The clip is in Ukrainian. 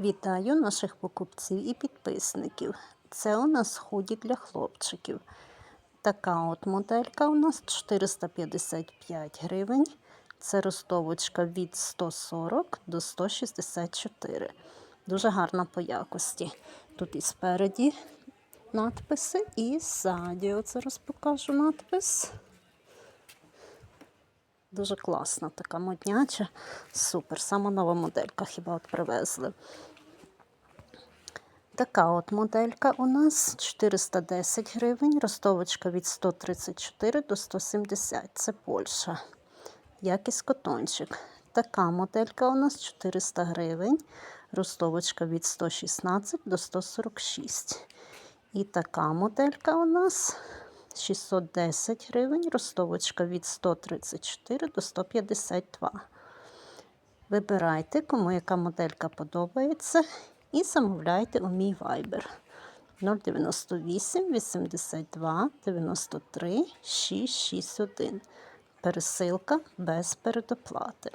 Вітаю наших покупців і підписників. Це у нас худі для хлопчиків. Така от моделька у нас 455 гривень. Це ростовочка від 140 до 164. Дуже гарна по якості. Тут і спереді надписи, і ззаді. Оце розпокажу надпис. Дуже класна, така модняча. Супер. Сама нова моделька, хіба от привезли. Така от моделька у нас 410 гривень, ростовочка від 134 до 170. Це Польща. Якість котончик. Така моделька у нас 400 гривень, ростовочка від 116 до 146. І така моделька у нас 610 гривень, ростовочка від 134 до 152. Вибирайте, кому яка моделька подобається, і замовляйте у мій вайбер 098 82 93 661. Пересилка без передоплати.